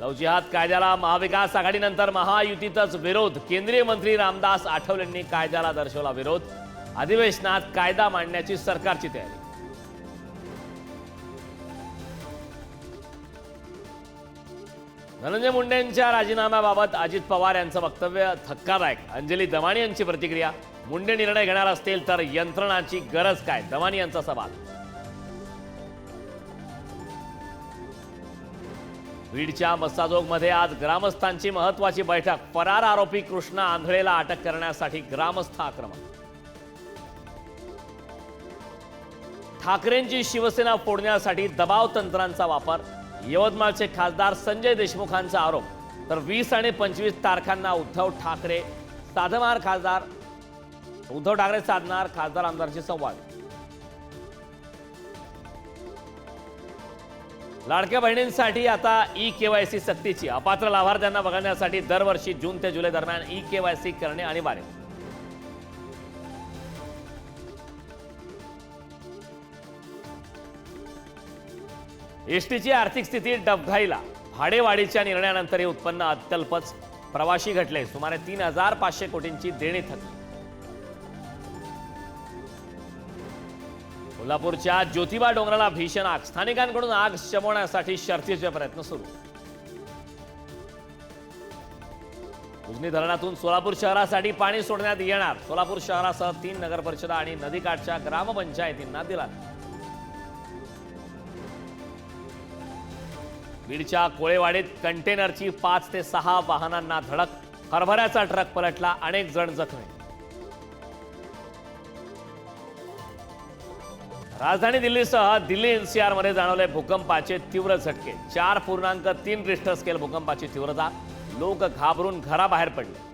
लव जिहाद कायद्याला महाविकास आघाडीनंतर महायुतीतच विरोध. केंद्रीय मंत्री रामदास आठवलेंनी कायद्याला दर्शवला विरोध. अधिवेशनात कायदा मांडण्याची सरकारची तयारी. धनंजय मुंडेंच्या राजीनाम्याबाबत अजित पवार यांचं वक्तव्य थक्कादायक. अंजली दमाणी यांची प्रतिक्रिया. मुंडे निर्णय घेणार असतील तर यंत्रणाची गरज काय? दमाणी यांचा सवाल. बीडच्या मस्साजोगमध्ये आज ग्रामस्थांची महत्वाची बैठक. फरार आरोपी कृष्णा आंधळेला अटक करण्यासाठी ग्रामस्थ आक्रमण ठाकरेंची शिवसेना फोडण्यासाठी दबाव तंत्रांचा वापर. यवतमाळचे खासदार संजय देशमुखांचा आरोप. तर वीस आणि पंचवीस तारखांना उद्धव ठाकरे साधमार खासदार. उद्धव ठाकरे साधणार खासदार आमदारशी संवाद. लाडक्या बहिणींसाठी आता ई केवायसी सक्तीची अपात्र लाभार्थ्यांना बघण्यासाठी दरवर्षी जून ते जुलै दरम्यान ई केवायसी करणे अनिवार्य. एसटीची आर्थिक स्थिती डबघाईला. भाडेवाढीच्या निर्णयानंतर हे उत्पन्न अत्यल्पच. प्रवाशी घटले. सुमारे तीन हजार पाचशे कोटींची देणी थकली. कोल्हापूरच्या ज्योतिबा डोंगराला भीषण आग. स्थानिकांकडून आग शमवण्यासाठी शर्थीचे प्रयत्न सुरू. उजनी धरणातून सोलापूर शहरासाठी पाणी सोडण्यात येणार. सोलापूर शहरासह तीन नगरपरिषदा आणि नदीकाठच्या ग्रामपंचायतींना दिला. बीडच्या कोळेवाडीत कंटेनरची पाच ते सहा वाहनांना धडक. हरभऱ्याचा ट्रक पलटला अनेक जण जखमी. राजधानी दिल्लीसह दिल्ली एनसीआरमध्ये जाणवले भूकंपाचे तीव्र झटके. चार पूर्णांक तीन रिस्टर स्केल भूकंपाची तीव्रता. लोक घाबरून घराबाहेर पडले.